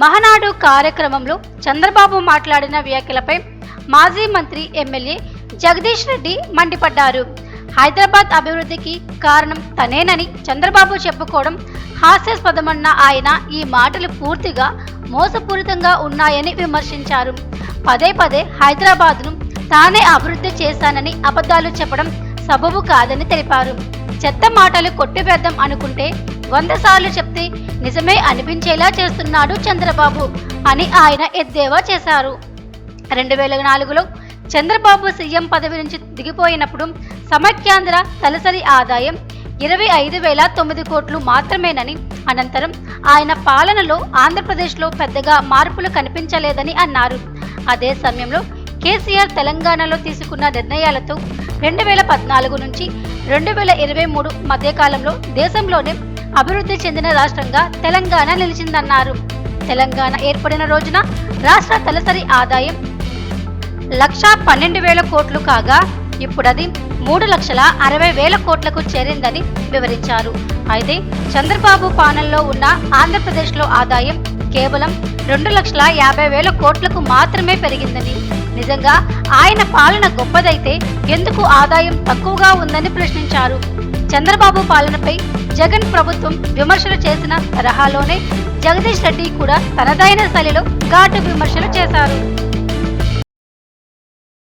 మహనాడు కార్యక్రమంలో చంద్రబాబు మాట్లాడిన వ్యాఖ్యలపై మాజీ మంత్రి ఎమ్మెల్యే జగదీష్ రెడ్డి మండిపడ్డారు. హైదరాబాద్ అభివృద్ధికి కారణం తనేనని చంద్రబాబు చెప్పుకోవడం హాస్యాస్పదమన్న ఆయన ఈ మాటలు పూర్తిగా మోసపూరితంగా ఉన్నాయని విమర్శించారు. పదే పదే హైదరాబాద్ను తానే అభివృద్ధి చేశానని అబద్ధాలు చెప్పడం సబబు కాదని తెలిపారు. చెత్త మాటలు కొట్టివేద్దాం అనుకుంటే వంద సార్లు చెప్తే నిజమే అనిపించేలా చేస్తున్నాడు చంద్రబాబు అని ఆయన ఎద్దేవా చేశారు. రెండు వేల నాలుగులో చంద్రబాబు సీఎం పదవి నుంచి దిగిపోయినప్పుడు సమైక్యాంధ్ర తలసరి ఆదాయం ఇరవై ఐదు వేల తొమ్మిది కోట్లు మాత్రమేనని అనంతరం ఆయన పాలనలో ఆంధ్రప్రదేశ్లో పెద్దగా మార్పులు కనిపించలేదని అన్నారు. అదే సమయంలో కేసీఆర్ తెలంగాణలో తీసుకున్న నిర్ణయాలతో రెండు వేల పద్నాలుగు నుంచి రెండు వేల ఇరవై మూడు మధ్యకాలంలో దేశంలోనే అభివృద్ధి చెందిన రాష్ట్రంగా తెలంగాణ నిలిచిందన్నారు. తెలంగాణ ఏర్పడిన రోజున రాష్ట్ర తలసరి ఆదాయం లక్షా పన్నెండు వేల కోట్లు కాగా ఇప్పుడది మూడు లక్షల అరవై వేల కోట్లకు చేరిందని వివరించారు. అయితే చంద్రబాబు పాలనలో ఉన్న ఆంధ్రప్రదేశ్లో ఆదాయం కేవలం రెండు లక్షల యాభై వేల కోట్లకు మాత్రమే పెరిగిందని నిజంగా ఆయన పాలన గొప్పదైతే ఎందుకు ఆదాయం తక్కువగా ఉందని ప్రశ్నించారు. చంద్రబాబు పాలనపై జగన్ ప్రభుత్వం విమర్శలు చేసిన తరహాలోనే జగదీష్ రెడ్డి కూడా తనదైన శైలిలో ఘాటు విమర్శలు చేశారు.